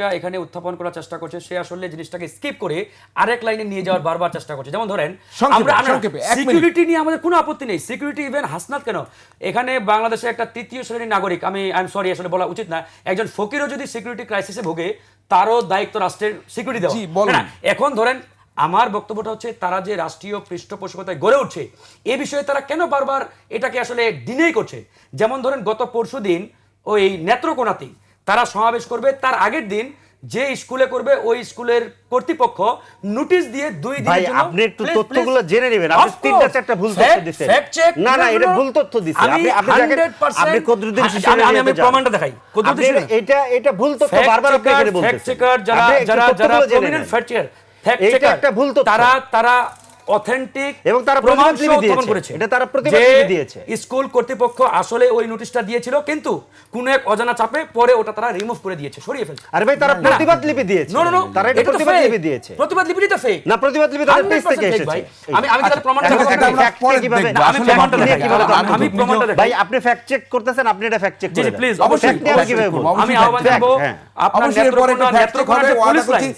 টা এখানে উত্থাপন করার চেষ্টা করছে সে আসলে জিনিসটাকে স্কিপ করে আরেক লাইনে নিয়ে যাওয়ার বারবার চেষ্টা করছে। যেমন ধরেন আমরা। সিকিউরিটি নিয়ে আমাদের কোনো আপত্তি নেই। সিকিউরিটি ইভেন হাসনাত কেন? এখানে বাংলাদেশে একটা তৃতীয় শ্রেণির নাগরিক আমি আই এম সরি আসলে বলা উচিত না একজন ফকিরও যদি সিকিউরিটি ক্রাইসিসে ভোগে তারও দায়িত্ব রাষ্ট্রের সিকিউরিটি দেওয়া। এখন ধরেন আমার বক্তব্যটা হচ্ছে তারা যে রাষ্ট্রীয় পৃষ্ঠপোষকতায় গড়ে উঠছে এ বিষয়ে তারা কেন বারবার এটাকে আসলে ডিনেই করছে? যেমন ধরেন গত পরশু দিন ওই নেত্রকোনাতে তারা সমাবেশ করবে। তার আগের দিন যে স্কুলে করবে ওই স্কুলের কর্তৃপক্ষ নোটিশ দিয়ে দুই জন্য আপনি একটু তথ্যগুলো জেনে নেবেন। আপনি তিনটা চারটা ভুল তথ্য দিচ্ছেন। না না এটা ভুল তথ্য দিচ্ছেন আপনি আপনি দেখেন 100% আপনি কদরুদ্দিন আমি- আমি- আমি প্রমাণটা দেখাই। কদরুদ্দিন এটা এটা ভুল তথ্য বারবার আপনি এখানে fact বলতেছেন। checker যারা যারা যারা fact checker, fact এটা checker, একটা ভুল তথ্য। তারা তারা অথেন্টিক এবং তারা প্রমাণ প্রতিবাদ উত্থাপন দিয়েছে। করেছে। এটা তারা প্রতিবাদ দিয়েছে। স্কুল কর্তৃপক্ষ আসলে ওই নোটিশটা দিয়েছিল কিন্তু কোন এক অজানা চাপে পরে ওটা তারা রিমুভ করে দিয়েছে সরিয়ে ফেলছে। আরে ভাই তারা প্রতিবাদ লিপি দিয়েছে। নো নো নো তারা এটা প্রতিবাদ লিপি দিয়েছে। প্রতিবাদ লিপিটা তো ফেক না প্রতিবাদ লিপি তাদের পেজ থেকে এসেছে আমি আমি তাহলে প্রমাণটা এখন দেখাবো। এটা আপনাকে। আমরা fact পরে কিভাবে- আমি প্রমাণটা। কীভাবে আমি- প্রমাণটা দেখাই ভাই আপনি ফ্যাক্ট চেক করতেছেন আপনি এটা ফ্যাক্ট চেক করে প্লিজ অবশ্যই। আমি আহ্বান জানাব হ্যাঁ। আপনার নেত্রকোনা ওয়াদা পুলিশ লাইন